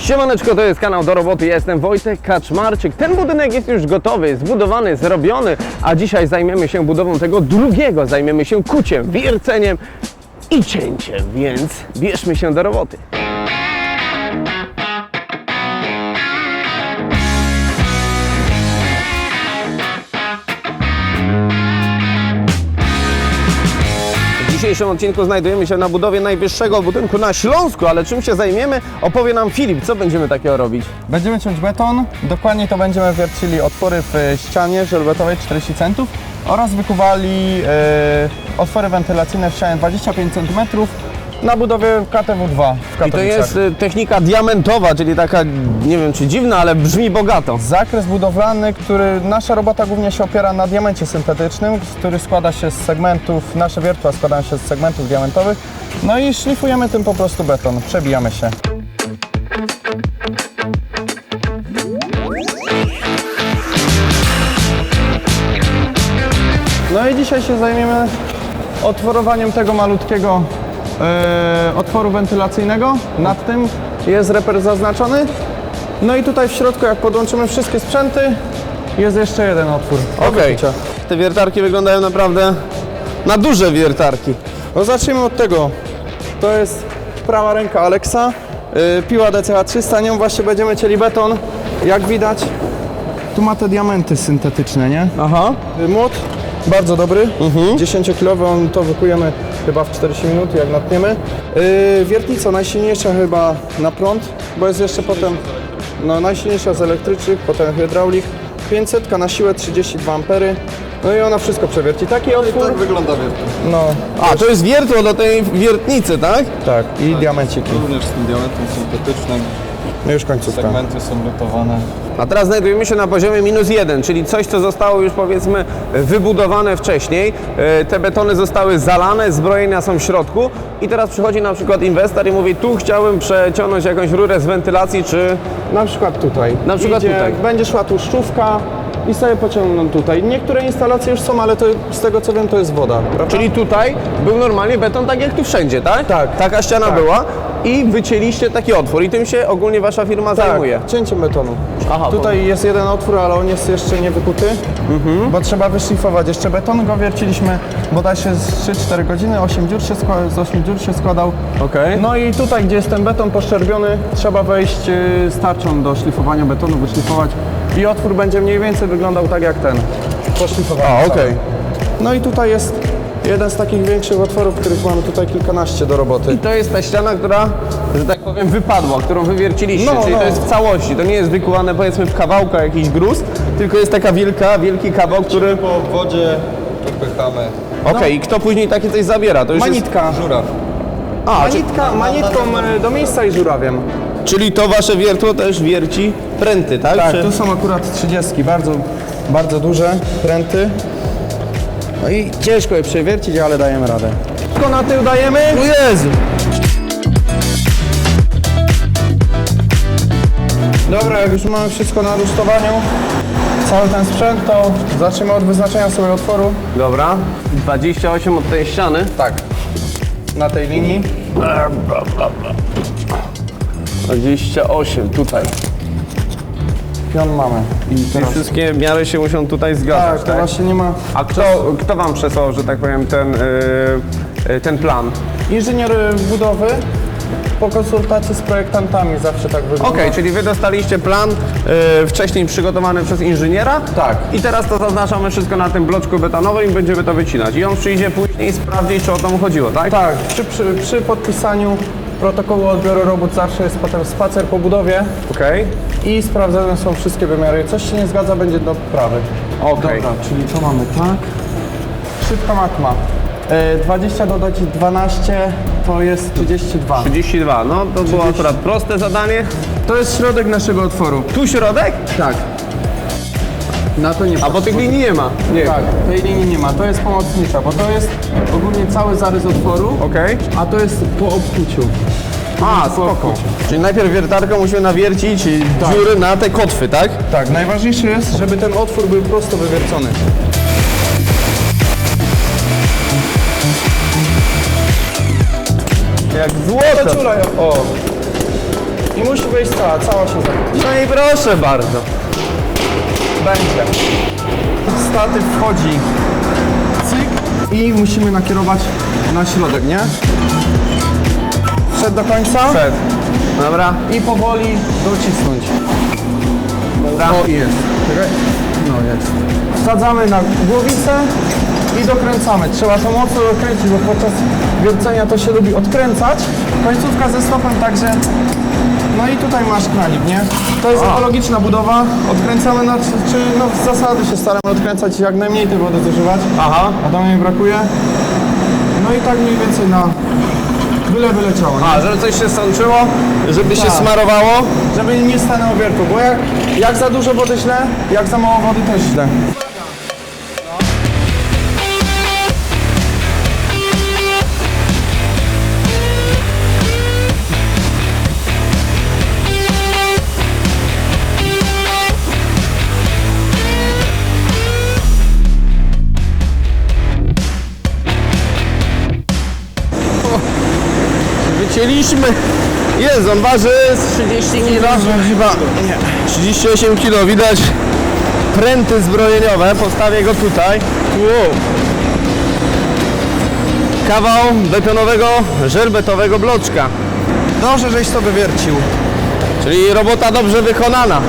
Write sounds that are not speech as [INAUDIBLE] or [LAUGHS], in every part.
Siemaneczko, to jest kanał do roboty, ja jestem Wojtek Kaczmarczyk. Ten budynek jest już gotowy, zbudowany, zrobiony, a dzisiaj zajmiemy się budową tego drugiego, zajmiemy się kuciem, wierceniem i cięciem, więc bierzmy się do roboty. Dzisiejszym odcinku znajdujemy się na budowie najwyższego budynku na Śląsku, ale czym się zajmiemy opowie nam Filip, co będziemy takiego robić? Będziemy ciąć beton, dokładnie to będziemy wiercili otwory w e, ścianie żelbetowej 40 centów oraz wykuwali e, otwory wentylacyjne w ścianie 25 cm na budowie KTW2 w Katowicach. I to jest y, technika diamentowa, czyli taka, nie wiem czy dziwna, ale brzmi bogato. Zakres budowlany, który nasza robota głównie się opiera na diamencie syntetycznym, który składa się z segmentów, nasze wiertła składają się z segmentów diamentowych. No i szlifujemy tym po prostu beton, przebijamy się. No i dzisiaj się zajmiemy otworowaniem tego malutkiego otworu wentylacyjnego. Nad tym jest reper zaznaczony. No i tutaj w środku, jak podłączymy wszystkie sprzęty, jest jeszcze jeden otwór. Okej. wykucia. Te wiertarki wyglądają naprawdę na duże wiertarki. No zacznijmy od tego. To jest prawa ręka Alexa, yy, piła DCH300, nią właśnie będziemy cieli beton. Jak widać, tu ma te diamenty syntetyczne, nie? Aha. Y, Młot, bardzo dobry, 10-kilowy, on to wykujemy chyba w 40 minut, jak natniemy. Yy, wiertnica najsilniejsza chyba na prąd, bo jest jeszcze potem no, najsilniejsza z elektrycznych, potem hydraulik. 500 na siłę 32 ampery. No i ona wszystko przewierci. Taki otwór. wygląda wiertło. No, A, to jest wiertło do tej wiertnicy, tak? tak. I diamenciki. Również z tym diamentem syntetycznym. No już końcówka. Segmenty są lutowane. A teraz znajdujemy się na poziomie minus jeden, czyli coś, co zostało już powiedzmy wybudowane wcześniej. E, Te betony zostały zalane, zbrojenia są w środku i teraz przychodzi na przykład inwestor i mówi tu chciałbym przeciągnąć jakąś rurę z wentylacji, czy Na przykład tutaj. Na przykład Idzie, tutaj. Będzie szła tłuszczówka i sobie pociągną tutaj. Niektóre instalacje już są, ale to, z tego co wiem to jest woda. Prawda? Czyli tutaj był normalnie beton tak jak tu wszędzie, tak? Tak. Taka ściana Tak. była i wycięliście taki otwór i tym się ogólnie wasza firma zajmuje. Tak, cięciem betonu. Aha, Tutaj jest jeden otwór, ale on jest jeszcze nie wykuty, bo trzeba wyszlifować jeszcze beton. Go wierciliśmy bodajże z 3-4 godziny, 8 dziur się skła- z 8 dziur się składał. Okej. No i tutaj, gdzie jest ten beton poszczerbiony, trzeba wejść y, z tarczą do szlifowania betonu, wyszlifować i otwór będzie mniej więcej wyglądał tak jak ten. Poszlifowany. A, cały. okej. No i tutaj jest jeden z takich większych otworów, których mamy tutaj kilkanaście do roboty. I to jest ta ściana, która, że tak powiem, wypadła, którą wywierciliście, No, czyli no. to jest w całości. To nie jest wykuwane powiedzmy w kawałka jakiś gruz, tylko jest taka wielka, wielki kawał, który... Po wodzie odpychamy. Okej, i kto później takie coś zabiera? To już jest... Manitka. Żuraw. A, czy... Manitka, manitką y, do miejsca i żurawiem. czyli to wasze wiertło też wierci pręty, tak? Tak, Czy... tu są akurat 30, bardzo, bardzo duże pręty. No i ciężko je przewiercić, ale dajemy radę. Tylko na tył dajemy. O Jezu! Dobra, jak już mamy wszystko na rusztowaniu, cały ten sprzęt, to zaczniemy od wyznaczenia sobie otworu. Dobra, 28 od tej ściany. Tak, na tej linii. 28 tutaj. Pion mamy. I I teraz... wszystkie miary się muszą tutaj zgadzać, Tak, to właśnie nie ma... A kto, kto wam przesłał, że tak powiem, ten, yy, yy, ten plan? Inżynier budowy po konsultacji z projektantami zawsze tak wygląda. Okej, czyli wy dostaliście plan yy, wcześniej przygotowany przez inżyniera. Tak. I teraz to zaznaczamy wszystko na tym bloczku betonowym i będziemy to wycinać. I on przyjdzie później sprawdzić, czy o to mu chodziło, tak? Tak, przy, przy, przy podpisaniu protokołu odbioru robót zawsze jest potem spacer po budowie Okej. I sprawdzone są wszystkie wymiary. Coś się nie zgadza, będzie do prawy. Okej. Dobra, czyli to mamy tak. Szybka matma. E, 20 dodać 12 to jest 32. 32, no to było akurat proste zadanie. To jest środek naszego otworu. Tu środek? Tak. Na to nie A bo tych linii nie ma. Nie. Tak, tej linii nie ma. To jest pomocnicza, bo to jest ogólnie cały zarys otworu, Okej. a to jest po obkuciu. A, spoko. Czyli najpierw wiertarką musimy nawiercić dziury na te kotwy, tak? Tak, najważniejsze jest, żeby ten otwór był prosto wywiercony. Jak złoto. O! I musi wejść cała, cała się zamknie. No i proszę bardzo. Będzie. Statyw wchodzi. Cyk. I musimy nakierować na środek, nie? Przed do końca. Przed. Dobra. I powoli docisnąć. Dobra. O, jest. Czekaj. No jest. Wsadzamy na głowicę i dokręcamy. Trzeba to mocno dokręcić, bo podczas wiercenia to się lubi odkręcać. Końcówka ze stopem, także... No i tutaj masz kranik, nie? To jest ekologiczna budowa. Odkręcamy na... Czy, no z zasady się staramy odkręcać jak najmniej tej wody zużywać. Aha. A to mi brakuje. No i tak mniej więcej na... Byle wyleciało, nie? A, żeby coś się sączyło, żeby się Tak. smarowało. Żeby nie stanęło wiertło, bo jak, jak za dużo wody źle, jak za mało wody też źle. Wycięliśmy. Jest, on waży z 30 kg. Chyba nie. 38 kg, widać pręty zbrojeniowe. Postawię go tutaj. Wow. Kawał betonowego, żelbetowego bloczka. Dobrze, żeś to wywiercił. Czyli robota dobrze wykonana.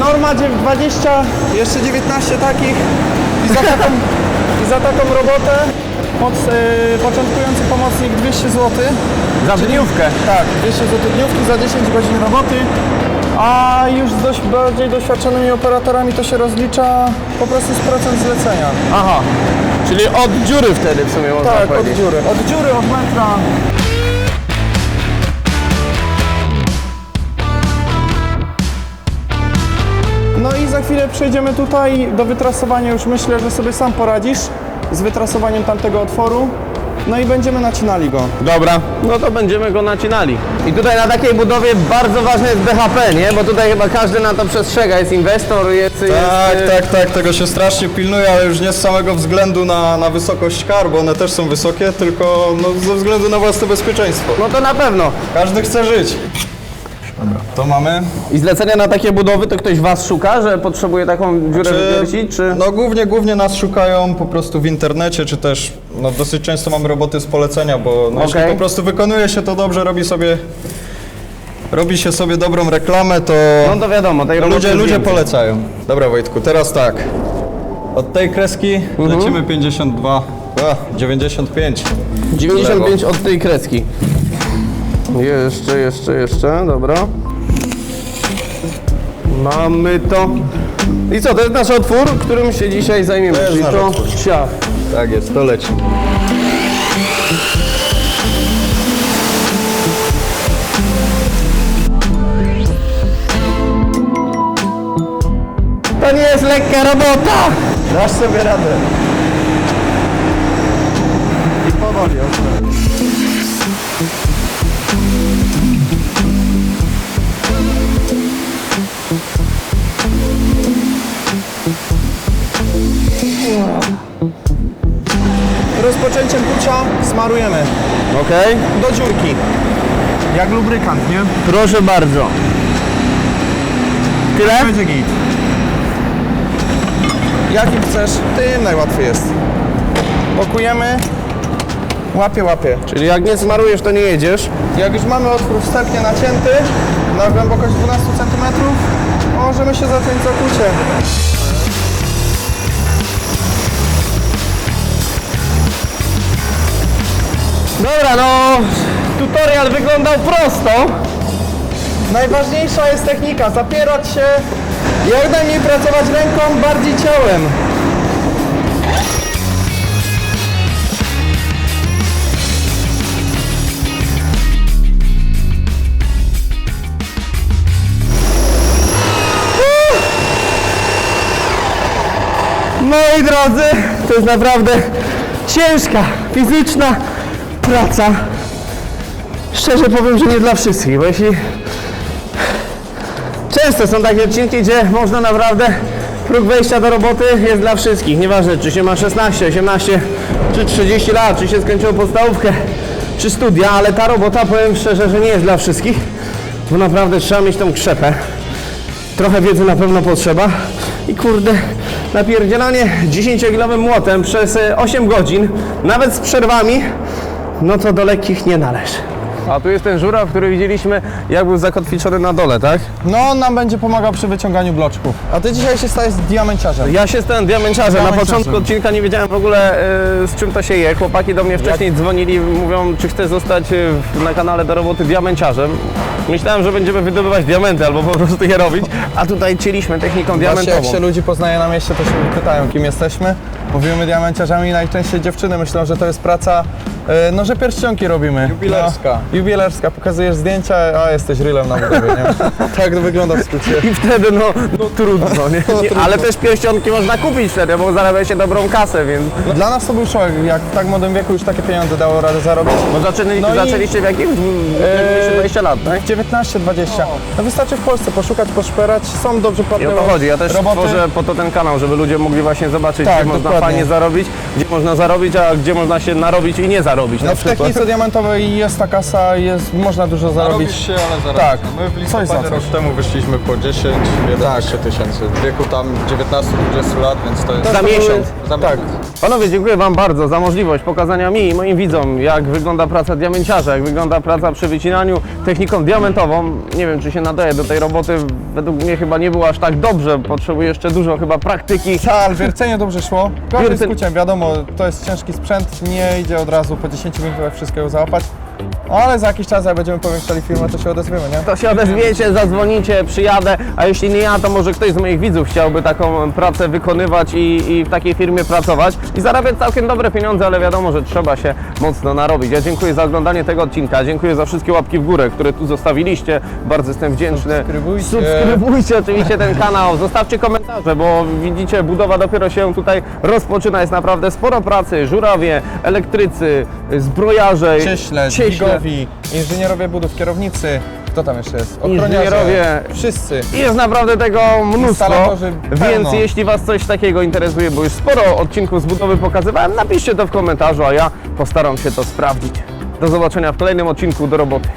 Norma dziew- 20, jeszcze 19 takich i za taką, [LAUGHS] i za taką robotę pod, e, początkujący pomocnik 200 zł. Za dniówkę. Tak, 200 zł dniówki za 10 godzin roboty. A już z dość bardziej doświadczonymi operatorami to się rozlicza po prostu z procent zlecenia. Aha. Czyli od dziury wtedy w sumie można Tak, od powiedzieć. dziury. Od dziury, od metra. No i za chwilę przejdziemy tutaj do wytrasowania. Już myślę, że sobie sam poradzisz z wytrasowaniem tamtego otworu. No i będziemy nacinali go. Dobra, no to będziemy go nacinali. I tutaj na takiej budowie bardzo ważne jest BHP, nie? Bo tutaj chyba każdy na to przestrzega. Jest inwestor, jest... Tak, jest, tak, tak, tego się strasznie pilnuje, ale już nie z samego względu na, na wysokość kar, bo one też są wysokie, tylko no, ze względu na własne bezpieczeństwo. No to na pewno. Każdy chce żyć. Dobra, to mamy. I zlecenia na takie budowy to ktoś was szuka, że potrzebuje taką dziurę wywiercić, czy... No głównie, głównie nas szukają po prostu w internecie, czy też no, dosyć często mamy roboty z polecenia, bo no, jeśli Okej. po prostu wykonuje się to dobrze, robi sobie robi się sobie dobrą reklamę, to No to wiadomo, tej roboty ludzie, ludzie polecają. Dobra Wojtku, teraz tak. Od tej kreski Mhm. lecimy 52, a, 95. 95 od tej kreski. Jeszcze, jeszcze, jeszcze, dobra. Mamy to. I co, to jest nasz otwór, którym się dzisiaj zajmiemy, czyli nasz to otwór. Tak jest, to leci. To nie jest lekka robota! Dasz sobie radę. I powoli, okej. Rozpoczęciem kucia smarujemy Okej, do dziurki. Jak lubrykant, nie? proszę bardzo. Tyle? Będzie git. Jakim chcesz, tym najłatwiej jest. Blokujemy. Łapie, łapie. Czyli jak nie smarujesz, to nie jedziesz. Jak już mamy otwór wstępnie nacięty na głębokość 12 cm, możemy się zacząć zakucie. Dobra, no tutorial wyglądał prosto. Najważniejsza jest technika, zapierać się, jak najmniej pracować ręką, bardziej ciałem. Moi drodzy, to jest naprawdę ciężka, fizyczna praca. Szczerze powiem, że nie dla wszystkich, bo jeśli często są takie odcinki, gdzie można naprawdę próg wejścia do roboty jest dla wszystkich. Nieważne, czy się ma 16, 18 czy 30 lat, czy się skończyło podstawówkę, czy studia, ale ta robota, powiem szczerze, że nie jest dla wszystkich. bo naprawdę trzeba mieć tą krzepę. Trochę wiedzy na pewno potrzeba. I kurde, napierdzielanie 10-kilowym młotem przez e, 8 godzin, nawet z przerwami, no to do lekkich nie należy. A tu jest ten żuraw, który widzieliśmy, jak był zakotwiczony na dole, tak? No, on nam będzie pomagał przy wyciąganiu bloczków. A ty dzisiaj się stajesz diamenciarzem. Ja się stałem diamenciarzem. Na Diamenciarzem. początku odcinka nie wiedziałem w ogóle e, z czym to się je. Chłopaki do mnie wcześniej dzwonili, mówią, czy chcę zostać e, w- na kanale do roboty diamenciarzem. Myślałem, że będziemy wydobywać diamenty albo po prostu je robić, a tutaj cieliśmy techniką Właśnie jak diamentową. się ludzi poznaje na mieście, to się pytają, kim jesteśmy. Mówimy diamenciarzami i najczęściej dziewczyny myślą, że to jest praca, e, no że pierścionki robimy. Jubilerska. No, jubilerska. Pokazujesz zdjęcia, a jesteś rylem na budowie, nie? [LAUGHS] tak to wygląda w skrócie. I wtedy no, no trudno, nie? [LAUGHS] nie? Ale też pierścionki można kupić wtedy, bo zarabia się dobrą kasę, więc... Dla nas to był szok, jak w tak młodym wieku już takie pieniądze dało radę zarobić. Bo zaczęli, No i- zaczęliście w jakich? Eee, 20 lat, tak? 19-20. No wystarczy w Polsce poszukać, poszperać, są dobrze I płatne o to chodzi. Ja też roboty. tworzę po to ten kanał, żeby ludzie mogli właśnie zobaczyć, Tak, gdzie można dokładnie. fajnie zarobić, gdzie można zarobić, a gdzie można się narobić i nie zarobić na No w przykład. technice diamentowej jest ta kasa, jest, można dużo zarobić. Robisz się, ale zaraz. Tak. My w Coś listopadzie za coś. rok temu wyszliśmy po 10, 11 tysięcy. W wieku tam 19-20 lat, więc to jest... Za miesiąc. Za Tak. miesiąc. Panowie, dziękuję Wam bardzo za możliwość pokazania mi i moim widzom, jak wygląda praca diamenciarza, jak wygląda praca przy wycinaniu techniką diamentową. Nie wiem, czy się nadaje do tej roboty. Według mnie chyba nie było aż tak dobrze. Potrzebuję jeszcze dużo chyba praktyki. Tak, wiercenie dobrze szło. Gorzej z kuciem, wiadomo, to jest ciężki sprzęt, nie idzie od razu po 10 minutach wszystkiego załapać. No, ale za jakiś czas, jak będziemy powiększali firmę, to się odezwiemy, nie? To się odezwiecie, zadzwonicie, przyjadę, a jeśli nie ja, to może ktoś z moich widzów chciałby taką pracę wykonywać i, i w takiej firmie pracować i zarabiać całkiem dobre pieniądze, ale wiadomo, że trzeba się mocno narobić. Ja dziękuję za oglądanie tego odcinka, dziękuję za wszystkie łapki w górę, które tu zostawiliście, bardzo jestem wdzięczny. Subskrybujcie. Subskrybujcie oczywiście ten kanał, zostawcie komentarze, bo widzicie, budowa dopiero się tutaj rozpoczyna, jest naprawdę sporo pracy, żurawie, elektrycy, zbrojarze, Cieśle, dźwigowi, inżynierowie budów, kierownicy, kto tam jeszcze jest? Inżynierowie. wszyscy. I jest naprawdę tego mnóstwo, Instalatorzy pełno. więc jeśli Was coś takiego interesuje, bo już sporo odcinków z budowy pokazywałem, napiszcie to w komentarzu, a ja postaram się to sprawdzić. Do zobaczenia w kolejnym odcinku do roboty.